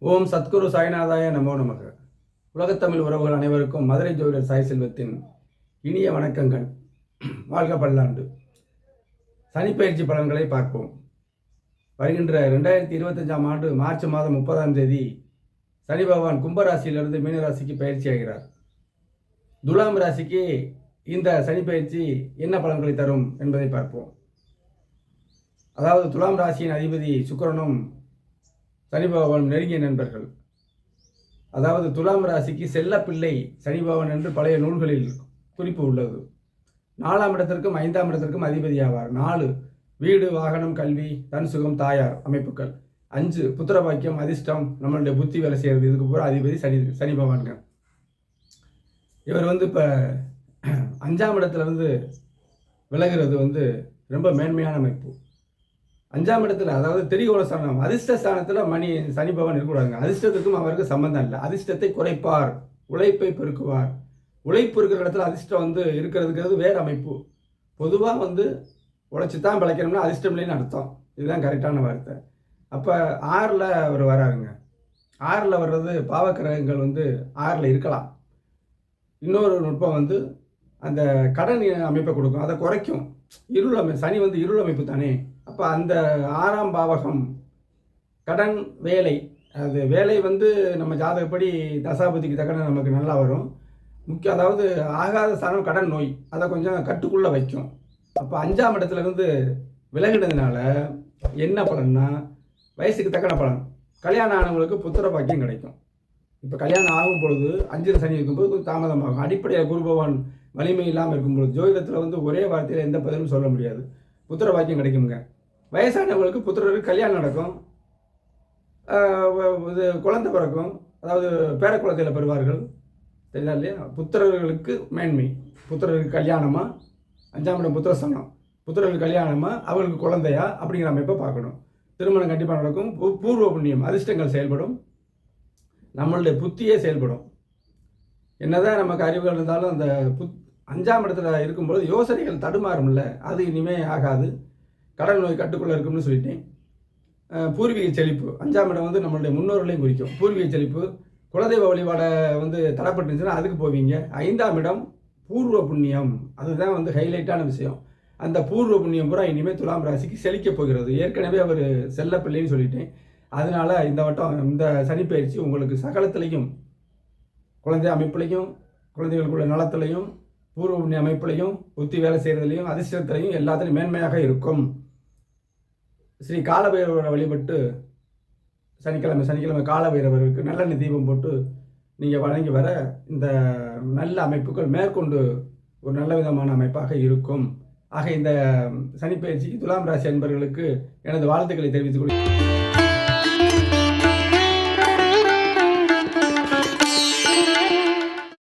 ஓம் சத்குரு சாய்நாதாய நமோ நமக. உலகத்தமிழ் உறவுகள் அனைவருக்கும் மதுரை ஜோதிடர் சாய் செல்வத்தின் இனிய வணக்கங்கள். வாழ்க பல்லாண்டு. சனிப்பயிற்சி பலன்களை பார்ப்போம். வருகின்ற ரெண்டாயிரத்தி இருபத்தஞ்சாம் ஆண்டு மார்ச் மாதம் முப்பதாம் தேதி சனி பகவான் கும்பராசியிலிருந்து மீனராசிக்கு பயிற்சி ஆகிறார். துலாம் ராசிக்கு இந்த சனி பயிற்சி என்ன பலன்களை தரும் என்பதை பார்ப்போம். அதாவது துலாம் ராசியின் அதிபதி சுக்கரனும் சனி பகவான் நெருங்கிய நண்பர்கள். அதாவது துலாம் ராசிக்கு செல்லப்பிள்ளை சனி பகவான் என்று பழைய நூல்களில் குறிப்பு உள்ளது. நாலாம் இடத்திற்கும் ஐந்தாம் இடத்திற்கும் அதிபதி ஆவார் நாலு வீடு வாகனம் கல்வி தன் சுகம் தாயார் அமைப்புகள். அஞ்சு புத்திர பாக்கியம் அதிர்ஷ்டம் நம்மளுடைய புத்தி வேலை செய்கிறது இதுக்கு பூரா அதிபதி சனி சனி பகவான்ங்க இவர் வந்து இப்போ அஞ்சாம் இடத்துல இருந்து விலகிறது வந்து ரொம்ப மேன்மையான அமைப்பு. அஞ்சாம் இடத்துல அதாவது திரிகோண ஸ்தானம் அதிர்ஷ்ட ஸ்தானத்தில் மணி சனி பகவான் இருக்கக்கூடாதுங்க. அதிர்ஷ்டத்துக்கும் அவருக்கு சம்பந்தம் இல்லை. அதிர்ஷ்டத்தை குறைப்பார். உழைப்பை பெருக்குவார். உழைப்பு இருக்கிற இடத்துல அதிர்ஷ்டம் வந்து இருக்கிறதுங்கிறது வேறு அமைப்பு. பொதுவாக வந்து உழைச்சி தான் பிழைக்கணும்னா அதிர்ஷ்டம் இல்லைன்னு அர்த்தம். இதுதான் கரெக்டான வார்த்தை. அப்போ ஆறில் அவர் வராருங்க. ஆறில் வர்றது பாவக்கிரகங்கள் வந்து ஆறில் இருக்கலாம். இன்னொரு நுட்பம் வந்து அந்த கடன் அமைப்பை கொடுக்கும். அதை குறைக்கும். இருள் அமை சனி வந்து இருள் அமைப்பு தானே. அப்போ அந்த ஆறாம் பாவகம் கடன் வேலை. அது வேலை வந்து நம்ம ஜாதகப்படி தசாபதிக்கு தக்கன நமக்கு நல்லா வரும். முக்கியம் அதாவது ஆகாத ஸ்தானம் கடன் நோய். அதை கொஞ்சம் கட்டுக்குள்ளே வைக்கும். அப்போ அஞ்சாம் இடத்துலேருந்து விலகினதுனால என்ன பலன்னா வயசுக்கு தக்கன பலன். கல்யாணம் ஆனவங்களுக்கு புத்திர பாக்கியம் கிடைக்கும். இப்போ கல்யாணம் ஆகும் பொழுது அஞ்சு சனி இருக்கும்போது கொஞ்சம் தாமதமாகும். அடிப்படையில் குரு பகவான் வலிமை இல்லாமல் இருக்கும்பொழுது ஜோதிடத்தில் வந்து ஒரே வார்த்தையில் எந்த பதிலும் சொல்ல முடியாது. புத்திர வாக்கியம் கிடைக்குங்க வயசானவங்களுக்கு புத்திரருக்கு கல்யாணம் நடக்கும். இது குழந்தை பிறக்கும். அதாவது பேர குழந்தையில பெறுவார்கள். தெரியுதா இல்லையா? புத்திரர்களுக்கு மேன்மை. புத்திரருக்கு கல்யாணமாக அஞ்சாம் இடம் புத்திரஸ்தானம். புத்திரர்களுக்கு கல்யாணமாக அவர்களுக்கு குழந்தையா? அப்படிங்கிற அமைப்பை பார்க்கணும். திருமணம் கண்டிப்பாக நடக்கும். பூ- பூர்வ புண்ணியம் அதிர்ஷ்டங்கள் செயல்படும். நம்மளுடைய புத்தியே செயல்படும். என்னதான் நமக்கு அறிவுகள் இருந்தாலும் அந்த புத் அஞ்சாம் இடத்துல இருக்கும்போது யோசனைகள் தடுமாறும்ல அது இனிமே ஆகாது. கடல் நோய் கட்டுக்குள்ளே இருக்கும்னு சொல்லிட்டேன். பூர்வீக செழிப்பு அஞ்சாம் இடம் வந்து நம்மளுடைய முன்னோர்களையும் குறிக்கும். பூர்வீக செழிப்பு குலதெய்வ வழிபாட வந்து தடைப்பட்டுருந்துச்சுன்னா அதுக்கு போவீங்க. ஐந்தாம் இடம் பூர்வ புண்ணியம். அதுதான் வந்து ஹைலைட்டான விஷயம். அந்த பூர்வ புண்ணியம் பூரா இனிமேல் துலாம் ராசிக்கு செழிக்க போகிறது. ஏற்கனவே அவர் செல்லப்பிள்ளைன்னு சொல்லிட்டேன். அதனால இந்த வட்டம் இந்த சனிப்பயிற்சி உங்களுக்கு சகலத்திலையும் குழந்தை அமைப்புலையும் குழந்தைகளுக்குள்ள நலத்திலையும் பூர்வ புண்ணிய அமைப்புலையும் புத்தி வேலை செய்கிறதுலையும் அதிர்ஷ்டத்திலையும் எல்லாத்துலையும் மேன்மையாக இருக்கும். ஸ்ரீ காலபைரவரை வழிபட்டு சனிக்கிழமை சனிக்கிழமை காலபைரவருக்கு நல்லெண்ணெய் தீபம் போட்டு நீங்கள் வழங்கி வர இந்த நல்ல அமைப்புகள் மேற்கொண்டு ஒரு நல்ல விதமான அமைப்பாக இருக்கும். ஆக இந்த சனிப்பயிற்சி துலாம் ராசி அன்பர்களுக்கு எனது வாழ்த்துக்களை தெரிவித்துக் கொள்கிறேன்